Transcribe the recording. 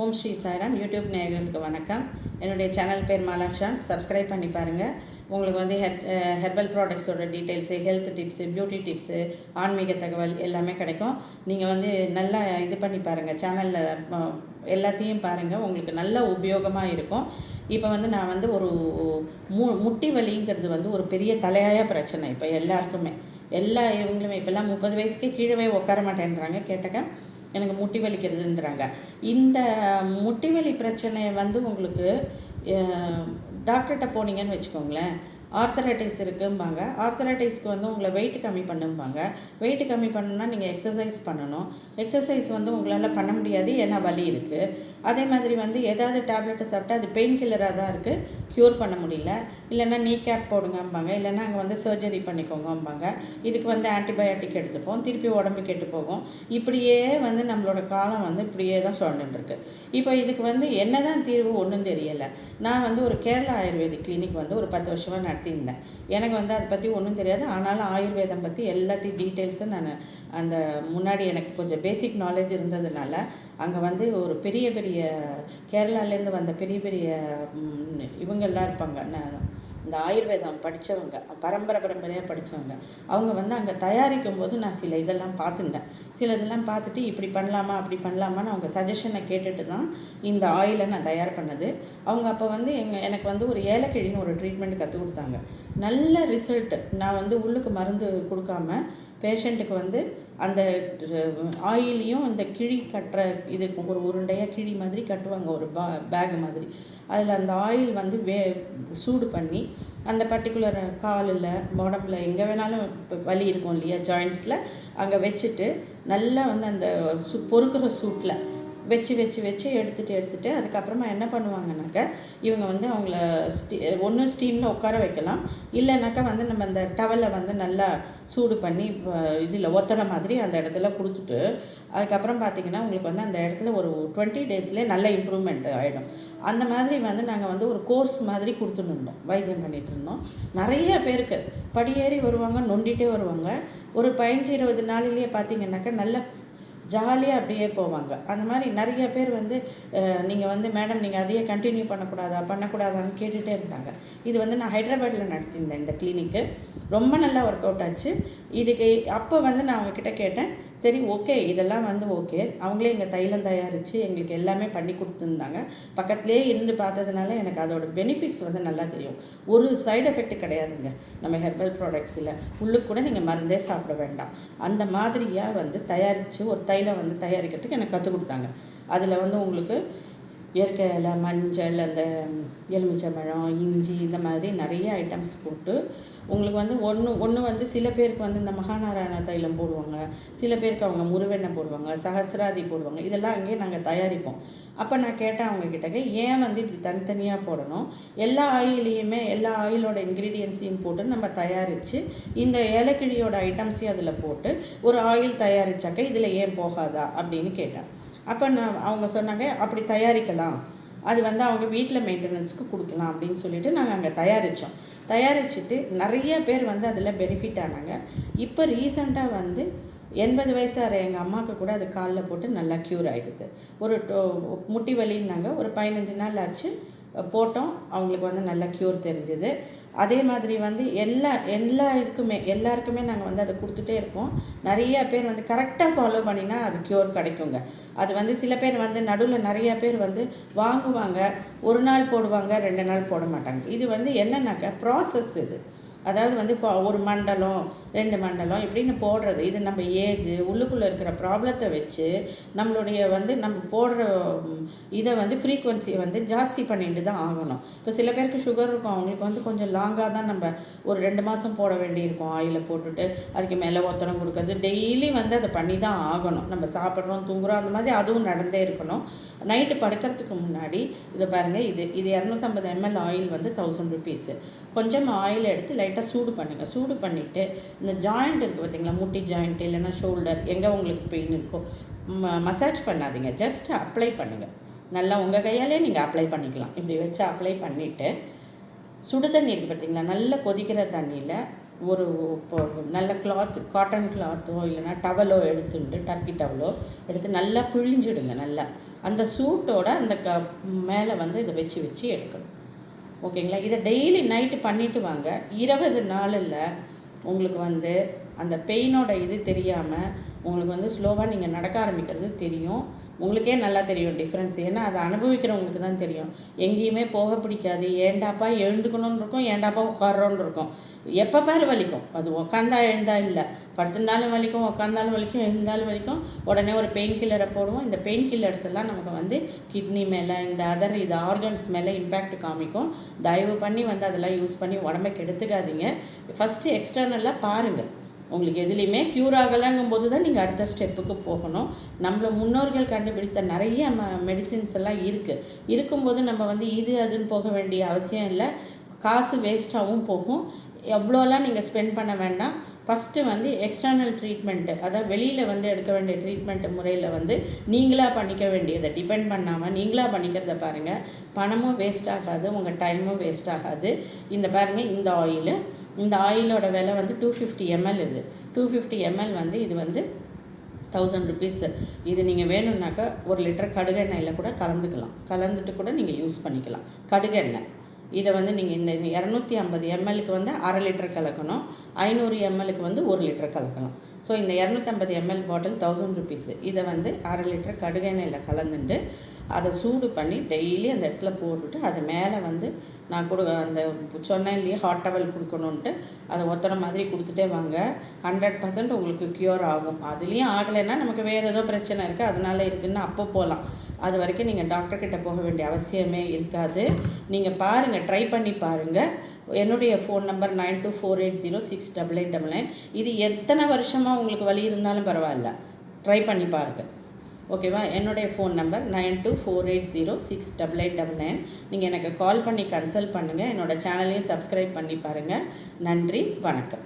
ஓம் Sri Sairam. YouTube நேயர்களுக்கு வணக்கம். என்னுடைய சேனல் பேர் மாலாக்ஷான் சப்ஸ்கிரைப் பண்ணி பாருங்கள் உங்களுக்கு வந்து head herbal ப்ராடக்ட்ஸோட details health tips beauty tips ஆன்மீக தகவல் எல்லாமே கிடைக்கும். நீங்கள் வந்து நல்லா இது பண்ணி பாருங்கள் சேனலில் எல்லாத்தையும் பாருங்கள் உங்களுக்கு நல்ல உபயோகமாக இருக்கும். இப்போ வந்து நான் வந்து ஒரு மு முட்டி வலிங்கிறது வந்து ஒரு பெரிய தலையாய பிரச்சனை. இப்போ எல்லாருக்குமே. எல்லா இவங்களுமே. இப்போல்லாம் முப்பது வயசுக்கே கீழவே உட்கார மாட்டேன்றாங்க. கேட்டக்க? எனக்கு முட்டி வலிக்கிறதுன்றாங்க. இந்த முட்டி வலி பிரச்சனை வந்து உங்களுக்கு டாக்டர்கிட்ட போனீங்கன்னு வச்சுக்கோங்களேன். ஆர்த்தரைட்டிஸ் இருக்கும்பாங்க. ஆர்த்தரைட்டிஸ்க்கு வந்து உங்களை வெயிட் கம்மி பண்ணும்பாங்க. வெயிட் கம்மி பண்ணணும்னா நீங்கள் எக்ஸசைஸ் பண்ணணும். எக்ஸசைஸ் வந்து உங்களால் பண்ண முடியாது ஏன்னா வலி இருக்குது அதே மாதிரி வந்து ஏதாவது டேப்லெட்டை சாப்பிட்டா அது பெயின் கில்லராக தான் இருக்குது க்யூர் பண்ண முடியல. இல்லைன்னா நீ கேப் போடுங்கம்பாங்க. இல்லைன்னா அங்கே வந்து சர்ஜரி பண்ணிக்கோங்கம்பாங்க. இதுக்கு வந்து ஆன்டிபயோட்டிக் எடுத்துப்போம். திருப்பி உடம்பு கெட்டு போகும். இப்படியே வந்து நம்மளோட காலம் வந்து இப்படியே தான் சொல்லிட்டுருக்கு இப்போ இதுக்கு வந்து என்ன தான் தீர்வு ஒன்றும் தெரியலை. நான் வந்து ஒரு கேரளா ஆயுர்வேதிக் கிளினிக் வந்து ஒரு பத்து வருஷமாக நடத்தியிருந்தேன் எனக்கு வந்து அதை பற்றி ஒன்றும் தெரியாது. ஆனாலும் ஆயுர்வேதம் பற்றி எல்லாத்தையும் டீட்டெயில்ஸும் நான் அந்த முன்னாடி எனக்கு கொஞ்சம் பேசிக் நாலேஜ் இருந்ததுனால அங்கே வந்து ஒரு பெரிய பெரிய கேரளாலேருந்து வந்த பெரிய பெரிய இவங்கெல்லாம் இருப்பாங்க. நான் இந்த ஆயுர்வேதம் படித்தவங்க பரம்பரை பரம்பரையாக படித்தவங்க அவங்க வந்து அங்கே தயாரிக்கும் போது நான் சில இதெல்லாம் பார்த்துட்டேன் சில இதெல்லாம் பார்த்துட்டு இப்படி பண்ணலாமா அப்படி பண்ணலாமான்னு அவங்க சஜஷனை கேட்டுட்டு தான் இந்த ஆயிலை நான் தயார் பண்ணது. அவங்க அப்போ வந்து எங்கள் எனக்கு வந்து ஒரு ஏலக்கிழின்னு ஒரு ட்ரீட்மெண்ட் கற்றுக் கொடுத்தாங்க. நல்ல ரிசல்ட் நான் வந்து உள்ளுக்கு மருந்து கொடுக்காம பேஷண்ட்டுக்கு வந்து அந்த ஆயிலையும் இந்த கிழி கட்டுற இது ஒரு உருண்டையாக கிழி மாதிரி கட்டுவாங்க ஒரு பா பேக் மாதிரி. அதில் அந்த ஆயில் வந்து வே சூடு பண்ணி அந்த பர்டிகுலர் காலில் உடம்புல எங்கே வேணாலும் இப்போ வலி இருக்கும் இல்லையா ஜாயிண்ட்ஸில் அங்கே வச்சுட்டு நல்லா வந்து அந்த சு பொறுக்கிற சூட்டில் வச்சு வச்சு வச்சு எடுத்துகிட்டு எடுத்துகிட்டு அதுக்கப்புறமா என்ன பண்ணுவாங்கனாக்கா இவங்க வந்து அவங்கள ஸ்டீ ஒன்று ஸ்டீமில் உட்கார வைக்கலாம். இல்லைனாக்கா வந்து நம்ம அந்த டவலை வந்து நல்லா சூடு பண்ணி இதில் ஒத்தடை மாதிரி அந்த இடத்துல கொடுத்துட்டு அதுக்கப்புறம் பார்த்திங்கன்னா உங்களுக்கு வந்து அந்த இடத்துல ஒரு டுவெண்ட்டி டேஸ்லேயே நல்ல இம்ப்ரூவ்மெண்ட் ஆகிடும் அந்த மாதிரி வந்து நாங்கள் வந்து ஒரு கோர்ஸ் மாதிரி கொடுத்துன்னு இருந்தோம். வைத்தியம் பண்ணிகிட்டு இருந்தோம். நிறைய பேருக்கு படியேறி வருவாங்க நொண்டிகிட்டே வருவாங்க. ஒரு பதினஞ்சு இருபது நாளிலேயே பார்த்திங்கனாக்கா நல்ல ஜாலியாக அப்படியே போவாங்க. அந்த மாதிரி நிறைய பேர் வந்து நீங்கள் வந்து மேடம் நீங்கள் அதையே கண்டினியூ பண்ணக்கூடாதா பண்ணக்கூடாதான்னு கேட்டுகிட்டே இருந்தாங்க. இது வந்து நான் ஹைதராபாத்தில் நடத்தியிருந்தேன் இந்த கிளினிக்கு ரொம்ப நல்லா ஒர்க் அவுட் ஆச்சு. இதுக்கு அப்போ வந்து நான் அவங்கக்கிட்ட கேட்டேன் சரி ஓகே இதெல்லாம் வந்து ஓகே அவங்களே எங்கள் தைலம் தயாரித்து எங்களுக்கு எல்லாமே பண்ணி கொடுத்துருந்தாங்க. பக்கத்துலேயே இருந்து பார்த்ததுனால எனக்கு அதோட பெனிஃபிட்ஸ் வந்து நல்லா தெரியும். ஒரு சைடு எஃபெக்ட் கிடையாதுங்க. நம்ம ஹெர்பல் ப்ராடக்ட்ஸில் உள்ளுக்கு கூட நீங்கள் மருந்தே சாப்பிட வேண்டாம். அந்த மாதிரியாக வந்து தயாரித்து ஒரு தைலம் வந்து தயாரிக்கிறதுக்கு எனக்கு கற்றுக் கொடுத்தாங்க. அதில் வந்து உங்களுக்கு இயற்கையில் மஞ்சள் அந்த எலுமிச்சம்பழம் இஞ்சி இந்த மாதிரி நிறைய ஐட்டம்ஸ் போட்டு உங்களுக்கு வந்து ஒன்று ஒன்று வந்து சில பேருக்கு வந்து இந்த மகாநாராயண தைலம் போடுவாங்க. சில பேருக்கு அவங்க முருவெண்ணெய் போடுவாங்க சஹசிராதி போடுவாங்க. இதெல்லாம் அங்கேயே நாங்கள் தயாரிப்போம். அப்போ நான் கேட்டேன் அவங்க கிட்டக்க ஏன் வந்து இப்படி தனித்தனியாக போடணும்? எல்லா ஆயிலையுமே எல்லா ஆயிலோட இன்க்ரீடியன்ஸையும் போட்டு நம்ம தயாரித்து இந்த ஏலக்கிழியோட ஐட்டம்ஸையும் அதில் போட்டு ஒரு ஆயில் தயாரித்தாக்க இதில் ஏன் போகாதா அப்படின்னு கேட்டேன். அப்போ நான் அவங்க சொன்னாங்க அப்படி தயாரிக்கலாம். அது வந்து அவங்க வீட்டில் மெயின்டெனன்ஸ்க்கு கொடுக்கலாம் அப்படின்னு சொல்லிட்டு நாங்கள் அங்கே தயாரித்தோம் தயாரிச்சுட்டு நிறைய பேர் வந்து அதில் பெனிஃபிட் ஆனாங்க. இப்போ ரீசண்டாக வந்து எண்பது வயசாகிற எங்கள் அம்மாவுக்கு கூட அது காலில் போட்டு நல்லா க்யூர் ஆகிடுது ஒரு முட்டி வலின்னாங்க. ஒரு பதினஞ்சு நாள் ஆச்சு. போட்டோம். அவங்களுக்கு வந்து நல்ல க்யூர் தெரிஞ்சுது. அதே மாதிரி வந்து எல்லா எல்லா இருக்குமே எல்லாருக்குமே நாங்கள் வந்து அதை கொடுத்துட்டே இருப்போம் நிறைய பேர் வந்து கரெக்டாக ஃபாலோ பண்ணினா அது க்யூர் கிடைக்குங்க. அது வந்து சில பேர் வந்து நடுவில் நிறைய பேர் வந்து வாங்குவாங்க. ஒரு நாள் போடுவாங்க ரெண்டு நாள் போட மாட்டாங்க. இது வந்து என்னன்னாக்கா ப்ராசஸ் இது. அதாவது வந்து இப்போ ஒரு மண்டலம் ரெண்டு மண்டலம் இப்படின்னு போடுறது. இது நம்ம ஏஜு உள்ளுக்குள்ளே இருக்கிற ப்ராப்ளத்தை வச்சு நம்மளுடைய வந்து நம்ம போடுற இதை வந்து ஃப்ரீக்குவென்சியை வந்து ஜாஸ்தி பண்ணிட்டு தான் ஆகணும். இப்போ சில பேருக்கு சுகர் இருக்கும். அவங்களுக்கு வந்து கொஞ்சம் லாங்காக தான் நம்ம ஒரு ரெண்டு மாதம் போட வேண்டியிருக்கும். ஆயிலை போட்டுட்டு அதுக்கு மேலே ஒத்தனம் கொடுக்கறது. டெய்லி வந்து அதை பண்ணி தான் ஆகணும். நம்ம சாப்பிட்றோம் தூங்குறோம் அந்த மாதிரி அதுவும் நடந்தே இருக்கணும். நைட்டு படுக்கிறதுக்கு முன்னாடி இதை பாருங்கள் இது இது இரநூத்தம்பது எம்எல் ஆயில் வந்து தௌசண்ட் ருபீஸு கொஞ்சம் ஆயில் எடுத்து லைட் லைட்டாக சூடு பண்ணுங்கள் சூடு பண்ணிவிட்டு இந்த ஜாயிண்ட் இருக்குது பார்த்தீங்களா முட்டி ஜாயிண்ட் இல்லைன்னா ஷோல்டர் எங்கே உங்களுக்கு பெயின் இருக்கோ ம மசாஜ் பண்ணாதீங்க. ஜஸ்ட் அப்ளை பண்ணுங்கள் நல்லா உங்கள் கையாலே நீங்கள் அப்ளை பண்ணிக்கலாம். இப்படி வச்சு அப்ளை பண்ணிவிட்டு சுடு தண்ணி இருக்குது பார்த்தீங்களா நல்லா கொதிக்கிற தண்ணியில் ஒரு இப்போ நல்ல கிளாத் காட்டன் கிளாத்தோ இல்லைன்னா டவலோ எடுத்துட்டு டர்க்கி டவலோ எடுத்து நல்லா பிழிஞ்சிடுங்க நல்லா. அந்த சூட்டோட அந்த க மேலே வந்து இதை வச்சு வச்சு எடுக்கணும். ஓகேங்களா? இதை டெய்லி நைட்டு பண்ணிவிட்டு வாங்க. இருபது நாளில் உங்களுக்கு வந்து அந்த பெயினோட இது தெரியாமல் உங்களுக்கு வந்து ஸ்லோவாக நீங்கள் நடக்க ஆரம்பிக்கிறது தெரியும். உங்களுக்கே நல்லா தெரியும் டிஃப்ரென்ஸ் ஏன்னா அதை அனுபவிக்கிறவங்களுக்கு தான் தெரியும். எங்கேயுமே போக பிடிக்காது. ஏண்டாப்பா எழுந்துக்கணும்னு இருக்கும் ஏண்டாப்பா உட்காரோன்னு இருக்கும். எப்போ பாரு வலிக்கும். அது உக்காந்தா எழுந்தா இல்லை. படுத்திருந்தாலும் வலிக்கும் உக்காந்தாலும் வலிக்கும் எழுந்தாலும் வலிக்கும். உடனே ஒரு பெயின் கில்லரை போடுவோம். இந்த பெயின் கில்லர்ஸ் எல்லாம் நமக்கு வந்து கிட்னி மேலே இந்த அதர் இது ஆர்கன்ஸ் மேலே இம்பேக்ட் காமிக்கும். தயவு பண்ணி வந்து அதெல்லாம் யூஸ் பண்ணி உடம்பை கெடுத்துக்காதீங்க. ஃபஸ்ட்டு எக்ஸ்டர்னலாக பாருங்கள் உங்களுக்கு எதுலேயுமே க்யூர் ஆகலைங்கும் போது தான் நீங்கள் அடுத்த ஸ்டெப்புக்கு போகணும். நம்மளை முன்னோர்கள் கண்டுபிடித்த நிறைய ம மெடிசின்ஸ் எல்லாம் இருக்குது இருக்கும்போது நம்ம வந்து இது அதுன்னு போக வேண்டிய அவசியம் இல்லை. காசு வேஸ்ட்டாகவும் போகும். எவ்வளோலாம் நீங்கள் ஸ்பெண்ட் பண்ண வேண்டாம். ஃபஸ்ட்டு வந்து எக்ஸ்டர்னல் ட்ரீட்மெண்ட்டு அதாவது வெளியில் வந்து எடுக்க வேண்டிய ட்ரீட்மெண்ட் முறையில் வந்து நீங்களாக பண்ணிக்க வேண்டியதை டிபெண்ட் பண்ணாமல் நீங்களாக பண்ணிக்கிறத பாருங்கள் பணமும் வேஸ்ட் ஆகாது உங்கள் டைமும் வேஸ்ட் ஆகாது. இந்த பாருங்கள் இந்த ஆயிலு இந்த ஆயிலோட விலை வந்து டூ ஃபிஃப்டி எம்எல் இது. டூ ஃபிஃப்டி எம்எல் வந்து இது வந்து தௌசண்ட் ருபீஸ் இது நீங்கள் வேணும்னாக்கா ஒரு லிட்டர் கடுகெண்ணெயில் கூட கலந்துக்கலாம். கலந்துட்டு கூட நீங்கள் யூஸ் பண்ணிக்கலாம். கடுகெண்ணெய். இதை வந்து நீங்கள் இந்த இரநூத்தி ஐம்பது எம்எல்க்கு வந்து அரை லிட்டர் கலக்கணும். ஐநூறு எம்எல்க்கு வந்து ஒரு லிட்டர் கலக்கலாம் ஸோ இந்த இரநூத்தம்பது எம்எல் பாட்டில் தௌசண்ட் ருபீஸு இதை வந்து அரை லிட்டர் கடுகெண்ணெயில் கலந்துட்டு அதை சூடு பண்ணி டெய்லி அந்த இடத்துல போட்டுட்டு அது மேலே வந்து நான் கொடு அந்த சொன்னேன் இல்லையா ஹாட் டவல் கொடுக்கணுன்ட்டு அதை ஒத்தனை மாதிரி கொடுத்துட்டே வாங்க. ஹண்ட்ரட் பர்சன்ட் உங்களுக்கு க்யூர் ஆகும். அதுலேயும் ஆகலைன்னா நமக்கு வேறு ஏதோ பிரச்சனை இருக்குது அதனால் இருக்குதுன்னு அப்போ போகலாம் அது வரைக்கும் நீங்கள் டாக்டர்கிட்ட போக வேண்டிய அவசியமே இருக்காது. நீங்கள் பாருங்கள் ட்ரை பண்ணி பாருங்கள் என்னுடைய phone number nine two four eight zero six double eight double nine இது எத்தனை வருஷமாக உங்களுக்கு வலி இருந்தாலும் பரவாயில்ல. ட்ரை பண்ணி பாருங்கள் ஓகேவா? என்னுடைய phone number nine two four eight zero six double eight double nine நீங்கள் எனக்கு கால் பண்ணி கன்சல்ட் பண்ணுங்கள் என்னோடய சேனலையும் சப்ஸ்கிரைப் பண்ணி பாருங்கள் நன்றி வணக்கம்.